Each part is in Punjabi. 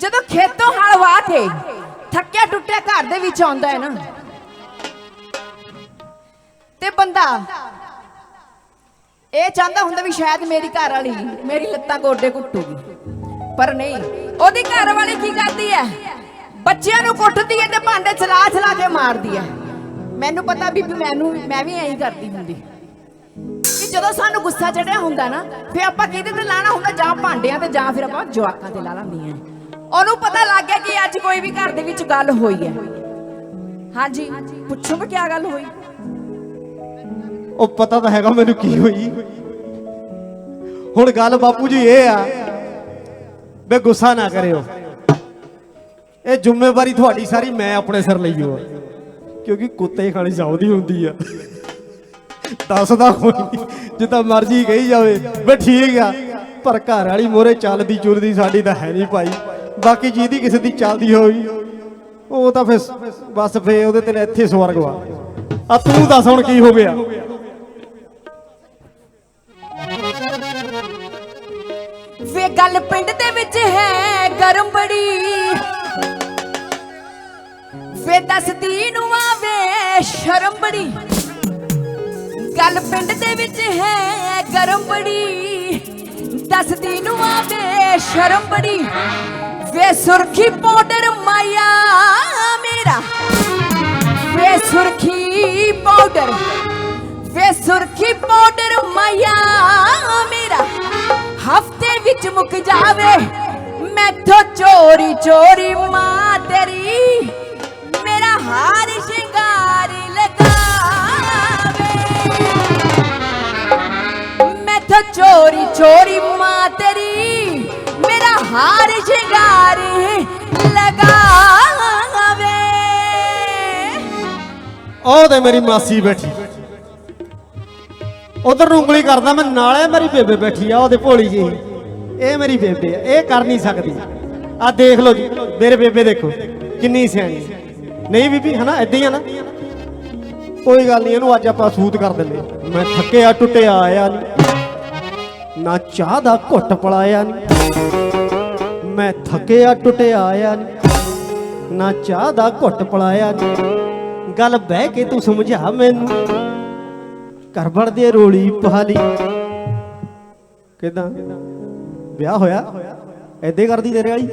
ਜਦੋਂ ਖੇਤੋਂ ਹਲ ਵਾਹ ਕੇ ਥੱਕਿਆ ਟੁੱਟਿਆ ਘਰ ਦੇ ਵਿੱਚ ਆਉਂਦਾ ਹੈ ਨਾ। ਤੇ ਬੰਦਾ ਇਹ ਚਾਹੁੰਦਾ ਹੁੰਦਾ ਵੀ ਸ਼ਾਇਦ ਮੇਰੀ ਘਰ ਵਾਲੀ ਮੇਰੀ ਲੱਤਾਂ ਗੋਡੇ ਕੁੱਟੂਗੀ ਪਰ ਨਹੀਂ, ਉਹਦੀ ਘਰ ਵਾਲੀ ਕੀ ਕਰਦੀ ਹੈ? ਬੱਚਿਆਂ ਨੂੰ ਕੁੱਟਦੀ ਹੈ ਤੇ ਭਾਂਡੇ ਚਲਾ ਚਲਾ ਕੇ ਮਾਰਦੀ ਹੈ। ਮੈਨੂੰ ਪਤਾ ਵੀ ਮੈਨੂੰ, ਮੈਂ ਵੀ ਐਂ ਹੀ ਕਰਦੀ ਹੁੰਦੀ। ਕਿ ਜਦੋਂ ਸਾਨੂੰ ਗੁੱਸਾ ਚੜਿਆ ਹੁੰਦਾ ਨਾ ਫੇ ਆਪਾਂ ਕਿਹਦੇ ਤੇ ਲਾਣਾ ਹੁੰਦਾ? ਜਾਂ ਭਾਂਡਿਆਂ ਤੇ ਜਾਂ ਫਿਰ ਆਪਾਂ ਜਵਾਕਾਂ ਤੇ ਲਾ ਲੈਂਦੀਆਂ ਉਹਨੂੰ ਪਤਾ ਲੱਗ ਗਿਆ ਕਿ ਅੱਜ ਕੋਈ ਵੀ ਘਰ ਦੇ ਵਿੱਚ ਗੱਲ ਹੋਈ ਹੈ। ਹਾਂਜੀ, ਪੁੱਛੋ ਕੀ ਗੱਲ ਹੋਈ। ਉਹ ਪਤਾ ਤਾਂ ਹੈਗਾ ਮੈਨੂੰ ਕੀ ਹੋਈ। ਹੁਣ ਗੱਲ ਬਾਪੂ ਜੀ ਇਹ ਆ ਬੇ ਗੁੱਸਾ ਨਾ ਕਰਿਓ। ਇਹ ਜ਼ਿੰਮੇਵਾਰੀ ਤੁਹਾਡੀ ਸਾਰੀ ਮੈਂ ਆਪਣੇ ਸਿਰ ਲਈ ਹੋ ਕਿਉਂਕਿ ਕੁੱਤੇ ਖਾਣੀ ਚਾਹੀਦੀ ਹੁੰਦੀ ਆ। ਦੱਸਦਾ ਕੋਈ ਜਿੱਦਾਂ ਮਰਜ਼ੀ ਕਹੀ ਜਾਵੇ ਬੇ ਠੀਕ ਆ, ਪਰ ਘਰ ਵਾਲੀ ਮੋਰੇ ਚੱਲਦੀ ਚੁਰਦੀ ਸਾਡੀ ਤਾਂ ਹੈ ਨਹੀਂ ਭਾਈ। ਬਾਕੀ ਜਿਹਦੀ ਕਿਸੇ ਦੀ ਚੱਲਦੀ ਹੋਈ, ਉਹ ਤਾਂ ਫਿਰ ਬਸ ਫੇ ਉਹਦੇ ਤੇ ਇੱਥੇ ਸਵਰਗ ਵਾ। ਆ ਤੂੰ ਦੱਸ ਹੁਣ ਕੀ ਹੋ ਗਿਆ? ਵੇ ਗੱਲ ਪਿੰਡ ਦੇ ਵਿੱਚ ਹੈ ਗਰਮ ਬੜੀ। ਵੇ ਦੱਸਦੀ ਨੂੰ ਆਵੇ ਸ਼ਰਮ ਬੜੀ। ਗੱਲ ਪਿੰਡ ਦੇ ਵਿੱਚ ਹੈ ਗਰਮ ਬੜੀ। ਦੱਸਦੀ ਨੂੰ ਆਵੇ ਸ਼ਰਮ ਬੜੀ। ਵੇ ਸੁਰਖੀ ਪਾਊਡਰ ਮਾਇਆ ਮੇਰਾ ਵੇ ਸੁਰਖੀ ਪਾਊਡਰ ਵੇ ਸੁਰਖੀ ਪਾਊਡਰ ਮਾਇਆ ਮੇਰਾ ਹਫ਼ਤੇ ਵਿੱਚ ਮੁੱਕ ਜਾਵੇ ਮੈਥੋਂ ਚੋਰੀ ਚੋਰੀ ਮਾਂ ਤੇਰੀ ਮੇਰਾ ਹਾਰ ਸ਼ਿੰਗਾਰ ਲਗਾਵੇ ਮੈਥੋਂ ਚੋਰੀ ਚੋਰੀ ਮਾਂ ਤੇਰੀ ਮੇਰਾ ਹਾਰ ਸ਼ਿੰਗਾਰ ਲਗਾਵੇ। ਉਹ ਤੇ ਮੇਰੀ ਮਾਸੀ ਬੈਠੀ। ਉਧਰ ਨੂੰ ਉਂਗਲੀ ਕਰਦਾ, ਮੈਂ ਨਾਲੇ ਮੇਰੀ ਬੇਬੇ ਬੈਠੀ ਆ, ਉਹਦੇ ਭੋਲੀ ਜੀ ਇਹ ਮੇਰੀ ਬੇਬੇ ਆ, ਇਹ ਕਰ ਨਹੀਂ ਸਕਦੀ। ਆ ਦੇਖ ਲਓ ਜੀ, ਮੇਰੇ ਬੇਬੇ ਦੇਖੋ, ਕਿੰਨੀ ਸਿਆਣੀ ਨਹੀਂ ਬੀਬੀ, ਹਨਾ, ਏਦਾਂ ਹੀ ਆ ਨਾ? ਕੋਈ ਗੱਲ ਨਹੀਂ, ਇਹਨੂੰ ਅੱਜ ਆਪਾਂ ਸੂਤ ਕਰ ਦਿੰਦੇ ਮੈਂ ਥੱਕਿਆ, ਟੁੱਟਿਆ, ਆਇਆ ਨਹੀਂ। ਨਾ ਚਾਹ ਦਾ ਘੁੱਟ ਪਲਾਇਆ ਨਹੀਂ। ਮੈਂ ਥੱਕਿਆ ਟੁੱਟਿਆ ਆਇਆ ਨਹੀਂ ਨਾ ਚਾਹ ਦਾ ਘੁੱਟ ਪਲਾਇਆ ਗੱਲ ਬਹਿ ਕੇ ਤੂੰ ਸਮਝਾ ਮੈਨੂੰ। ਘਰ ਬੜ ਦੇ ਰੋਲੀ ਪਹਾਲੀ ਕਿਦਾਂ? ਵਿਆਹ ਹੋਇਆ? ਐਦੇ ਕਰਦੀ ਤੇਰੇ ਵਾਲੀ?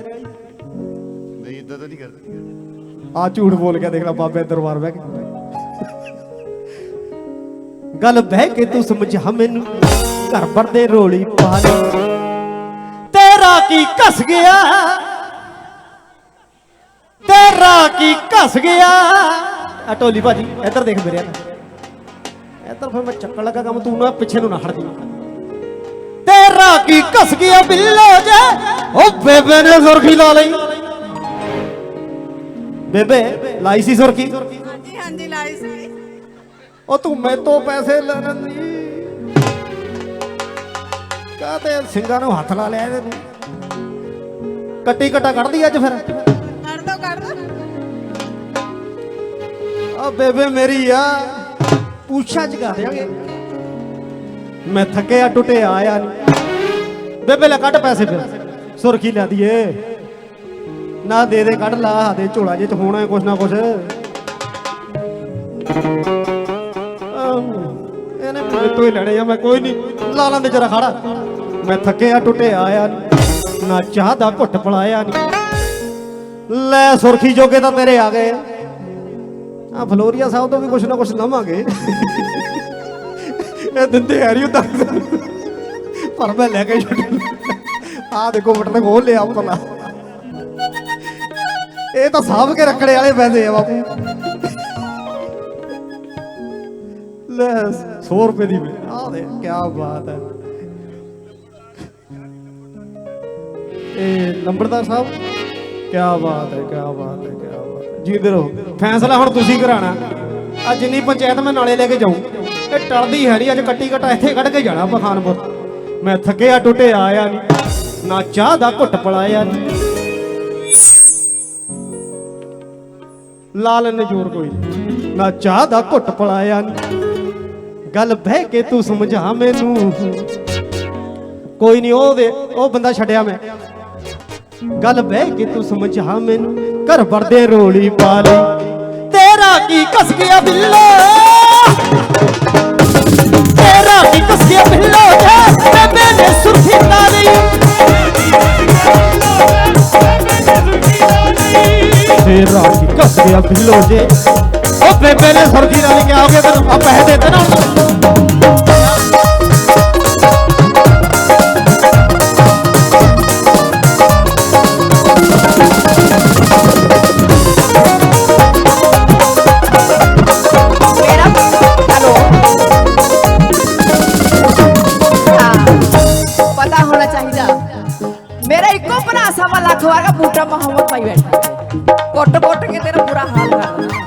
ਨਹੀਂ ਇਦਾਂ ਤਾਂ ਨਹੀਂ ਕਰਦੀ। ਆ ਝੂਠ ਬੋਲ ਕੇ ਦੇਖ ਲੈ ਬਾਬੇ ਦਰਬਾਰ ਬਹਿ ਕੇ। ਗੱਲ ਬਹਿ ਕੇ ਤੂੰ ਸਮਝਾ ਮੈਨੂੰ। ਘਰ ਬੜ ਦੇ ਰੋਲੀ ਪਹਾਲੀ ਤੇਰਾ ਕੀ ਘਸ ਗਿਆ। ਤੇਰਾ ਕੀ ਘਸ ਗਿਆ। ਆ ਢੋਲੀ ਭਾਜੀ ਇੱਧਰ ਦੇਖ ਮੇਰੇ ਨਾਲ ਇੱਧਰ ਫਿਰ ਮੈਂ ਚੱਕਣ ਲੱਗਾ ਕੰਮ ਤੂੰ ਨਾ ਪਿੱਛੇ ਨੂੰ ਨਾ ਹਟ ਜੀ ਤੇਰਾ ਕੀ ਘਸ ਗਿਆ ਬਿੱਲੋ ਜੇ ਉਹ ਬੇਬੇ ਨੇ ਸੁਰਖੀ ਲਾ ਲਈ। ਬੇਬੇ ਲਾਈ ਸੀ ਸੁਰਖੀ? ਹਾਂਜੀ ਹਾਂਜੀ ਲਾਈ ਸੀ। ਉਹ ਤੂੰ ਮੈਤੋਂ ਪੈਸੇ ਲੈਣ ਦੀ ਕਾਤੇ ਸਿੰਘਾਂ ਨੂੰ ਹੱਥ ਲਾ ਲਿਆ ਇਹਦੇ ਨੂੰ? ਕੱਟੀ ਕਟਾ ਕੱਢਦੀ ਅੱਜ ਫਿਰ? ਦੋ ਦੋ। ਆ ਬੇਬੇ ਮੇਰੀ ਆ ਪੂਛਾ ਚਗਾ ਦੇਾਂਗੇ ਮੈਂ ਥੱਕਿਆ ਟੁੱਟਿਆ ਆਇਆ ਨਹੀਂ ਬੇਬੇ ਲੈ ਕੱਢ ਪੈਸੇ ਫਿਰ। ਸੁਰਖੀ ਲੈ ਦਈਏ। ਨਾ ਦੇ ਦੇ ਕੱਢ ਲਾ ਦੇ ਝੋਲਾ ਜੇ ਚ ਹੋਣਾ ਕੁਛ ਨਾ ਕੁਛ। ਇਹਨੇ ਮੇਰੇ ਤੋਂ ਹੀ ਲੈਣੇ ਆ ਮੈਂ ਕੋਈ ਨਹੀਂ ਲਾ ਲਾਂਦੇ ਜਰਾ ਖੜਾ। ਮੈਂ ਥੱਕਿਆ ਟੁੱਟਿਆ ਆਇਆ ਨੀ, ਨਾ ਚਾਹ ਦਾ ਘੁੱਟ ਪਲਾਇਆ ਨਹੀਂ ਲੈ ਸੁਰਖੀ ਜੋਗੇ ਤਾਂ ਤੇਰੇ ਆ ਗਏ। ਆ ਫਲੋਰੀਆ ਸਾਹਿਬ ਤੋਂ ਵੀ ਕੁਛ ਨਾ ਕੁਛ ਲਵਾਂਗੇ। ਇਹ ਦਿੰਦੇ ਆ ਰਹੀ ਤਾਂ। ਪਰ ਮੈਂ ਲੈ ਕੇ ਛੱਡ ਆ ਦੇਖੋ ਬਟਨ ਖੋਲ ਲਿਆ ਭਲਾ ਇਹ ਤਾਂ ਸਾਂਭ ਕੇ ਰੱਖੜੇ ਵਾਲੇ ਪੈਸੇ ਆ ਬਾਪੂ। ਲੈ 100 ਰੁਪਏ ਦੀ ਆ ਦੇ ਕੀ ਬਾਤ ਹੈ। ਇਹ ਨੰਬਰਦਾਰ ਸਾਹਿਬ ਕੀ ਬਾਤ ਹੈ ਕੀ ਬਾਤ ਹੈ ਕੀ ਬਾਤ ਹੈ। ਜੀਂਦੇ ਰਹੋ ਫੈਸਲਾ ਹੁਣ ਤੁਸੀਂ ਕਰਾਣਾ ਆ ਜਿੰਨੀ ਪੰਚਾਇਤ ਮੈਂ ਨਾਲੇ ਲੈ ਕੇ ਜਾਊਂ, ਇਹ ਟਲਦੀ ਹੈ ਨਹੀਂ, ਅੱਜ ਕੱਟੀ ਕਟਾ ਇੱਥੇ ਕੱਢ ਕੇ ਜਾਣਾ ਪਖਾਨਪੁਰ ਮੈਂ ਥੱਕਿਆ, ਟੁੱਟਿਆ, ਆਇਆ ਨਹੀਂ। ਨਾ ਚਾਹ ਦਾ ਘੁੱਟ ਪਲਾਇਆ ਨਹੀਂ। ਲਾਲ ਨੇ ਕੋਈ ਨਾ ਚਾਹ ਦਾ ਘੁੱਟ ਪਲਾਇਆ ਨਹੀਂ। ਗੱਲ ਬਹਿ ਕੇ ਤੂੰ ਸਮਝਾ ਮੈਨੂੰ। ਕੋਈ ਨਹੀਂ, ਉਹ ਦੇ ਉਹ ਬੰਦਾ ਛੱਡਿਆ ਮੈਂ। ਗੱਲ ਬਹਿ ਕੇ ਤੂੰ ਸਮਝਾ ਮੈਨੂੰ, ਘਰ ਵਰਦੇ ਰੋਲੀ ਪਾ ਲਈ ਤੇਰਾ ਕੀ ਕਸ ਗਿਆ ਬਿੱਲੋ? ਤੇਰਾ ਕੀ ਕਸ ਗਿਆ ਬਿੱਲੋ ਤੇ ਬੇਬੇ ਸੁਰਖੀ ਲਾ ਤੇਰਾ ਕੀ ਕਸ ਗਿਆ ਬਿੱਲੋ ਜੇ? ਉਹ ਬੇਬੇ ਨੇ ਸੁਰਖੀ ਲਾ ਲਈ ਕਿ ਤੈਨੂੰ ਆ ਪੈਸੇ ਦੇ ਦੇ ਬੂਟਾ ਮੁਹੰਮਦ ਭਾਈ ਬੈਠਾ। ਕੁੱਟ ਕੁੱਟ ਕੇ ਤੇਰਾ ਬੁਰਾ ਹਾਲ ਕਰ ਦੇਣਾ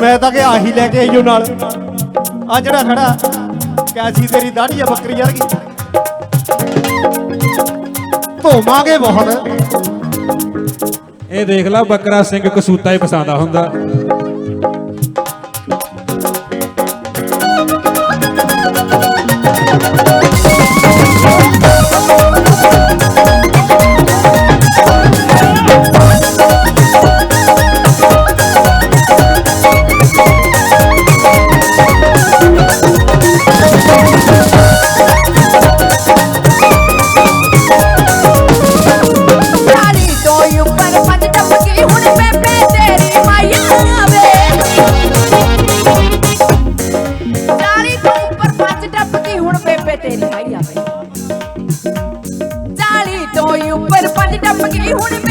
ਮੈਂ ਤਾਂ ਕਿ ਆਹੀ ਲੈ ਕੇ ਆਈਓ ਨਾਲ। ਆ ਜਿਹੜਾ ਖੜਾ ਕੈਸੀ ਤੇਰੀ ਦਾੜੀ ਆ ਬੱਕਰੀ ਵਰਗੀ। ਧੋਵਾਂਗੇ ਬਹੁਤ। ਇਹ ਦੇਖ ਲਾ ਬੱਕਰਾ ਸਿੰਘ ਕਸੂਤਾ ਹੀ ਪਸਾਂਦਾ ਹੁੰਦਾ। ਉੱਪਰ ਪੰਜ ਟੱਪਕੀ ਹੁਣ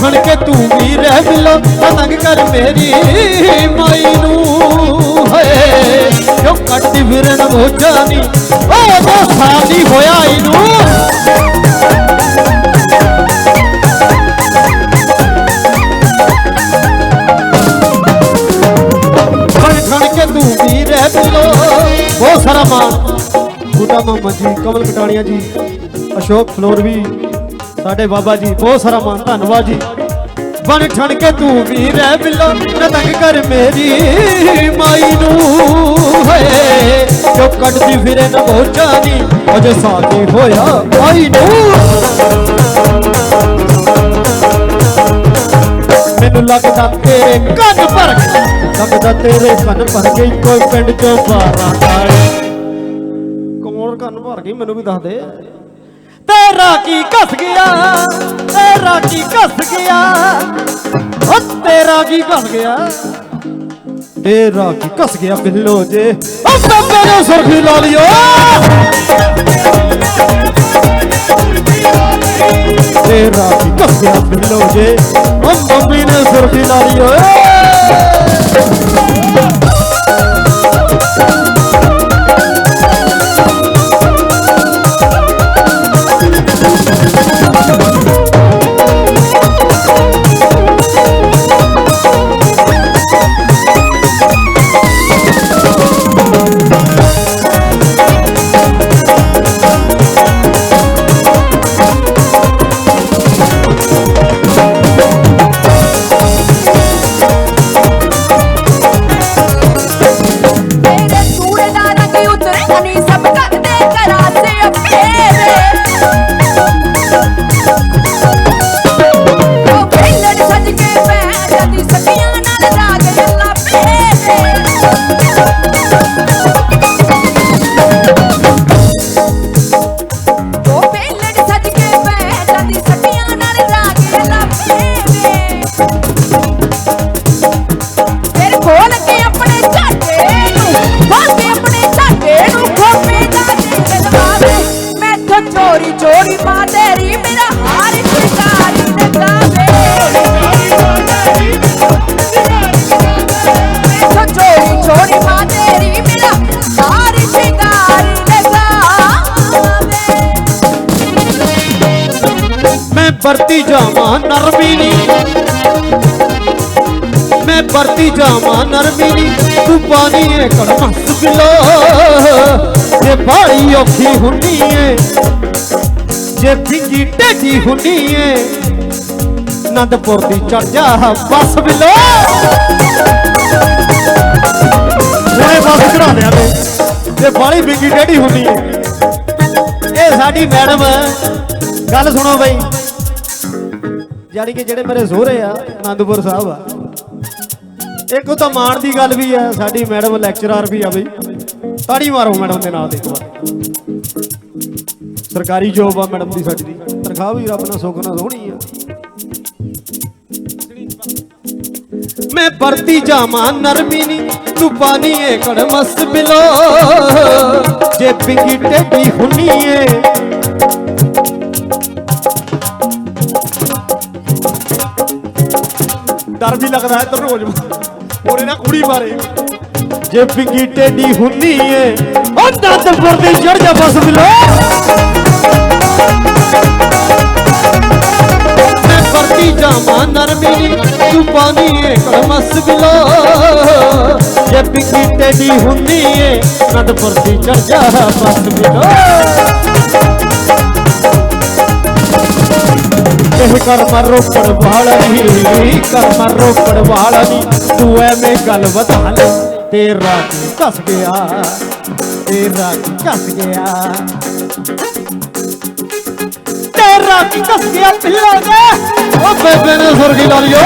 ਠਣ ਕੇ ਤੂੰ ਵੀ ਰਹਿ ਬਿੱਲੋ ਤੰਗ ਕਰ ਮੇਰੀ ਮਾਈ ਨੂੰ। ਹਏ ਜੋ ਕੱਟਦੀ ਫਿਰਨ ਮੋਚਾ ਨੀ? ਉਹ ਦੋ ਦੀ ਹੋਇਆ ਇਹਨੂੰ। ਤੂੰ ਵੀ ਰਹਿ ਬਿੱਲੋ ਬਹੁਤ ਸਾਰਾ ਮਾਣ। ਬੂਟਾ ਮੁਹੰਮਦ ਜੀ, ਕਮਲ ਕਟਾਣੀਆਂ ਜੀ, ਅਸ਼ੋਕ ਫਲੋਰ ਵੀ, ਸਾਡੇ ਬਾਬਾ ਜੀ, ਬਹੁਤ ਸਾਰਾ ਮਾਨ ਧੰਨਵਾਦ ਜੀ। ਬਣ ਠਣ ਕੇ ਤੂੰ ਵੀ ਰਹਿ ਬਿੱਲੋ। ਨਾ ਤੰਗ ਕਰ ਮੇਰੀ ਮਾਈ ਨੂੰ। ਹਏ, ਜੋ ਕੱਟਦੀ ਫਿਰੇ ਨਾ ਮੋਚਾ ਨੀ ਅਜੇ ਸਾਥੀ ਹੋਇਆ ਮਾਈ ਨੂੰ। ਮੈਨੂੰ ਲੱਗਦਾ ਤੇਰੇ ਕੰਨ ਭਰ ਗਏ ਲੱਗਦਾ ਤੇਰੇ ਕੰਨ ਭਰ ਗਏ ਕੋਈ ਪਿੰਡ ਚੋਂ ਬਾਰਾਂ ਕਾਲੇ ਕੌਣ ਕੰਨ ਭਰ ਗਈ, ਮੈਨੂੰ ਵੀ ਦੱਸ ਦੇ। ਤੇਰਾ ਕੀ ਕੱਸ ਗਿਆ ਤੇਰਾ ਕੀ ਕੱਸ ਗਿਆ। ਓ ਤੇਰਾ ਕੀ ਕੱਸ ਗਿਆ ਤੇਰਾ ਕੀ ਕੱਸ ਗਿਆ ਬਿੱਲੋ ਜੇ। ਓ ਬੱਬੇ ਨੇ ਸੁਰਖੀ ਲਾ ਲਿਓ। ਤੇਰਾ ਕੀ ਕੱਸ ਗਿਆ ਬਿੱਲੋ ਜੇ। ਓ ਮੰਮੀ ਨੇ ਸੁਰਖੀ ਲਾ ਲਿਓ। ਵਰਤੀ ਜਾਵਾਂ ਨਰਮੀ ਨੀ ਮੈਂ ਵਰਤੀ ਜਾਵਾਂ ਨਰਮੀ ਨੀ ਤੂੰ ਪਾਣੀ ਏ ਕੜਮਾ ਸੁਗਲੋ ਜੇ ਬਾੜੀ ਔਖੀ ਹੁੰਨੀ ਏ, ਜੇ ਫਿੰਗੀ ਟੇਢੀ ਹੁੰਨੀ ਏ ਨੰਦਪੁਰ ਦੀ ਚੜ ਜਾ ਬੱਸ ਬਿਲੋ। ਹੁਣੇ ਬੱਸ ਚੜਾ ਲਿਆ ਤੇ ਤੇ ਬਾਲੀ ਫਿੰਗੀ ਟੇਢੀ ਹੁੰਨੀ ਏ। ਇਹ ਸਾਡੀ ਮੈਡਮ, ਗੱਲ ਸੁਣੋ ਬਈ। ਜਾਨੀ ਕਿ ਜਿਹੜੇ ਮੇਰੇ ਸਹੁਰੇ ਆ ਆਨੰਦਪੁਰ ਸਾਹਿਬ ਆ। ਇੱਕ ਤਾਂ ਮਾਣ ਦੀ ਗੱਲ ਵੀ ਆ, ਸਾਡੀ ਮੈਡਮ ਲੈਕਚਰਰ ਵੀ ਆ ਬਈ। ਤਾੜੀ ਮਾਰੋ ਮੈਡਮ ਦੇ ਨਾਲ ਦੇ ਇੱਕ ਵਾਰ। ਸਰਕਾਰੀ ਜੋਬ ਆ ਮੈਡਮ ਦੀ ਸਾਡੀ ਤਨਖਾਹ ਵੀ ਰੱਬ ਨਾਲ ਸੁੱਖ ਨਾਲ ਸੋਹਣੀ ਆ। ਮੈਂ ਵਰਤੀ ਜਾਵਾਂ ਨਰਮੀ ਨੀ ਤੂੰ ਪਾਣੀ ਏ, ਕੜਮਸ ਬਿਲੋ। ਜੇ ਪਿੰਗੀ ਟੇਢੀ ਹੁੰਨੀ ਏ ਡਰ ਵੀ ਲੱਗਦਾ ਹੈ ਤੈਨੂੰ ਹੋ ਜਾਵਾਂ ਉਹਨੇ ਕੁੜੀ ਮਾਰੇ ਜੇ ਪਿੰਗੀ ਟੇਢੀ ਹੁੰਨੀ ਏ ਉਹ ਦੰਦਪੁਰ ਦੀ ਜੜ ਜਾ ਬਸ ਬਿਲੋ। ਮੈਂ ਵਰਤੀ ਜਾਵਾਂ ਨਰਮੀ, ਤੂੰ ਪਾਣੀ ਏ ਕੜਮਸ ਬਿਲੋ। ਜੇ ਪਿੰਗੀ ਟੇਢੀ ਹੁੰਨੀ ਏ ਨੰਦਪੁਰ ਦੀ ਚੜ ਜਾ ਬਸ ਬਿਲੋ। ਇਹ ਕਰ ਮਰ ਰੋਪੜ ਵਾਲਾ ਨਹੀਂ ਕਰ ਰੋਪੜ ਵਾਲਾ ਨਹੀਂ ਤੂੰ ਐਵੇਂ ਗੱਲ ਵਧਾ ਲੈ ਤੇਰਾ ਕੱਸ ਗਿਆ, ਤੇਰਾ ਕੀ ਕੱਸ ਗਿਆ। ਤੇਰਾ ਕੱਸ ਗਿਆ ਪਿੱਲਾ ਦੇ। ਉਹ ਬੇਬੇ ਨੇ ਸੁਰਗੀ ਲਾ ਲਿਓ